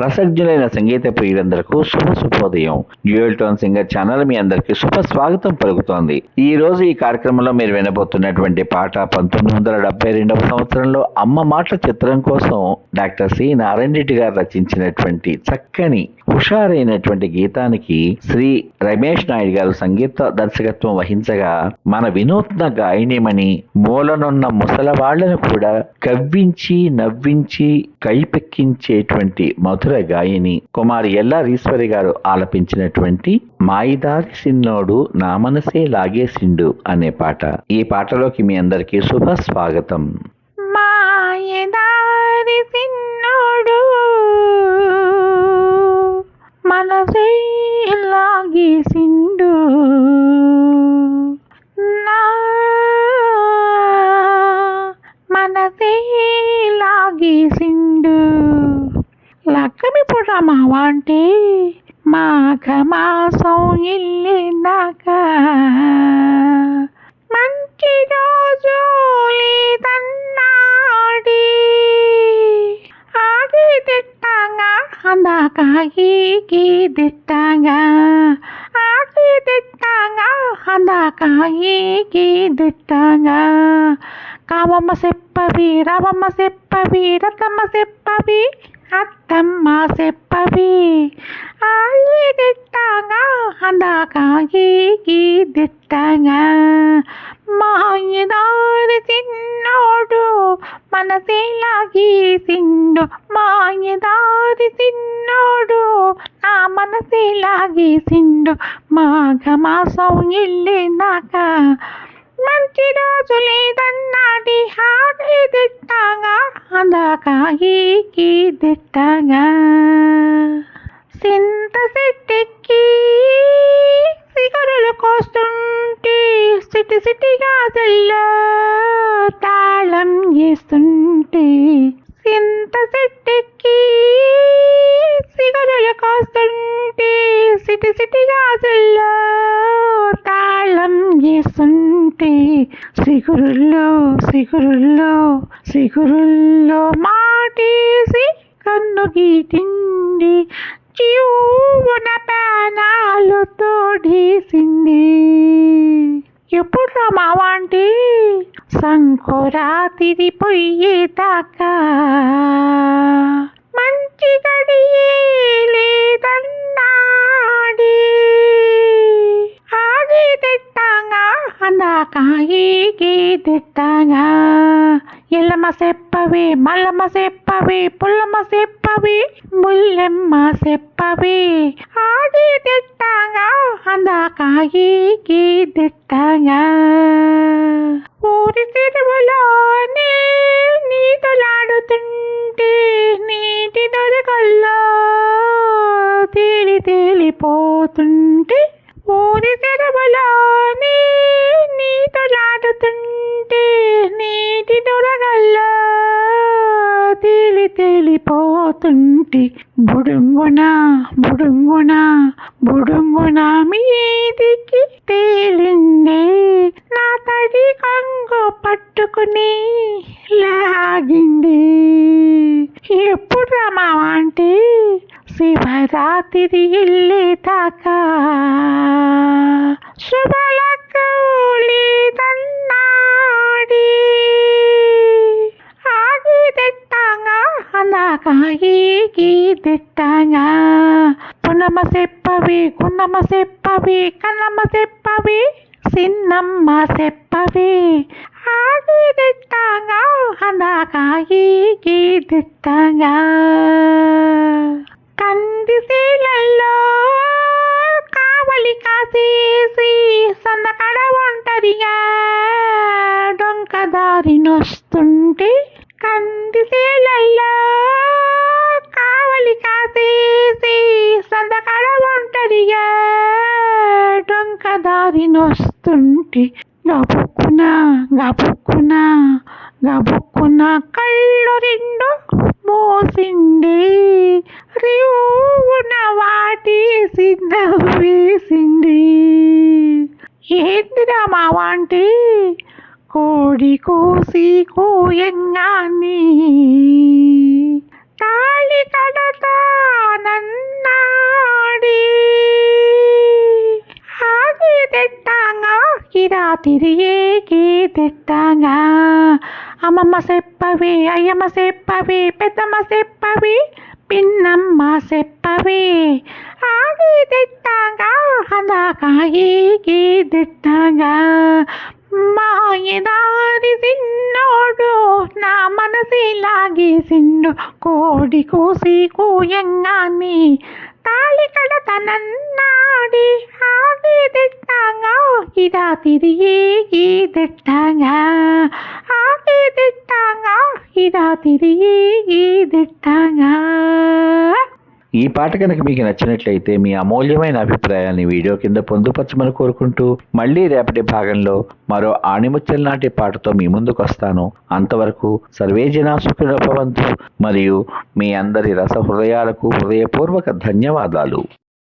రసజ్ఞులైన సంగీత ప్రియులందరకు శుభ శుభోదయం. డ్యూయల్ టోన్ సింగర్ ఛానల్ మీ అందరికి శుభ స్వాగతం పలుకుతోంది. ఈ రోజు ఈ కార్యక్రమంలో మీరు వినబోతున్నటువంటి పాట పంతొమ్మిది వందల డెబ్బై రెండవ సంవత్సరంలో అమ్మ మాటల చిత్రం కోసం డాక్టర్ సి. నారాయణ రెడ్డి గారు రచించినటువంటి చక్కని హుషారైనటువంటి గీతానికి శ్రీ రమేష్ నాయుడు గారు సంగీత దర్శకత్వం వహించగా మన వినూత్న గాయనిమని మూలనున్న ముసలవాళ్ళను కూడా కవ్వించి నవ్వించి కైపెక్కించేటువంటి మధుర గాయని కుమారి ఎల్లారీశ్వరి గారు ఆలపించినటువంటి మాయిదారి సిన్నోడు నా మనసే లాగేసిండు అనే పాట. ఈ పాటలోకి మీ అందరికీ శుభ స్వాగతం. మాయదారి సిన్నోడు మనసే లాగేసిండు. నా మనసే లాగేసిండు. లక్కమి పుడమా అంటే మాఘ మాసం ఇల్లిందాకా మంచి రోజు లేదన్నాడి. ఆగి తిట్టంగా అందాక ఈగి తిట్టంగా. ఆగి తిట్టంగా అందాక ఈగి తిట్టంగా. కామమ్మ చెప్పవి రవమ్మ చెప్పవి రతమ్మ చెప్పవి అత్తమ్మ చెప్పవి. ఆగి తిట్టంగా అందాక ఈగి తిట్టంగా మాయదారి చిన్నోడు మనసేలాగి సిండు మాయదారి చిన్నోడు నా మనసేలాగి సిండు మాఘ మాసం ఇల్లినాక మంచి రోజు లేదన్నాడి హాగి తిట్టాగా అందాక ఈకి తిట్టాగా సింత సెట్టెక్కి సిగరులు కోస్తుంటే సిటి సిటిగా తెల్ల తాళం వేస్తుంటే సింత సెట్టెక్కి సిగరులు కోస్తుంటే సిటి సిటిగా తెల్ల తాళం వేస్తుంటే సిగురుల్లో సిగురుల్లో సిగురుల్లో మాటేసి కన్ను గీటింది. జీవున ప్రాణాలు తోడేసింది. ఎప్పుడు మావాంటి? సంకురాతిరి పొయ్యేదాకా మంచి గడియే లేదన్నా అందాక ఈగి తిట్టాగా ఎల్లమ్మ చెప్పవి మల్లమ్మ చెప్పవి పుల్లమ్మ చెప్పవి ముల్లెమ్మ చెప్పవి. ఆగి తిట్టాగా అందాక ఈగి తిట్టాగా ఊరి తిరుమలోనే నీతలాడుతుంటే నీటి దొరకల్లో తేలి తేలిపోతుంటే ఊరి తిరుమలోనే నీటి తేలి తేలిపోతుంటి బుడుంగున బుడుంగున బుడుంగున మీదికి తేలిందే. నా తడి కంగు పట్టుకుని లాగింది. ఎప్పుడు రమా అంటే శివరాత్రి వెళ్ళేదాకా శుభలకూలిదన్నాడి ఆగి తిట్టాగా అందాక ఈగి తిట్టాగా పున్నమ్మ చెప్పవి గున్నమ్మ చెప్పవి కన్నమ్మ చెప్పవి సిన్నమ్మ చెప్పవి. ఆగి తిట్టాగా అందాకాయి గీ తిట్టాగా కందిశీలల్లో కావలి కాసేసి సన్నకడ ఒంటరిగా డొంకదారి నొస్తుంటే కందిశీలల్లో డొంక దారి నొస్తుంటే గబుక్కున గబుక్కున గబుక్కున కళ్ళు రెండు మోసింది. రివున వాటేసి నవ్వేసింది ఏందిరా మావాంటి కోడి కోసి కోయంగాని. తాళి కడతా తిరిగేకి తిట్టంగా అమ్మమ్మ చెప్పవి అయ్యమ్మ చెప్పవి పెద్దమ్మ చెప్పవి పిన్నమ్మ చెప్పవి. ఆగి తిట్టంగా అందాకాగి తిట్టంగా మాయదారి సిన్నోడు నా మనసి లాగేసిండు కోడి కూసి కూయంగాని తాళి కడతనన్నాడి ఆగి తిట్టంగా ఇదా తిరిగి తిట్టంగా ఆగి తిట్టంగా ఇదా తిరిగి తిట్టంగా ఈ పాట కనుక మీకు నచ్చినట్లయితే మీ అమూల్యమైన అభిప్రాయాన్ని వీడియో కింద పొందుపరచమని కోరుకుంటూ మళ్ళీ రేపటి భాగంలో మరో ఆణిముచ్చల నాటి పాటతో మీ ముందుకు వస్తాను. అంతవరకు సర్వే జనా సుఖినోపవంతు మరియు మీ అందరి రస హృదయాలకు హృదయపూర్వక ధన్యవాదాలు.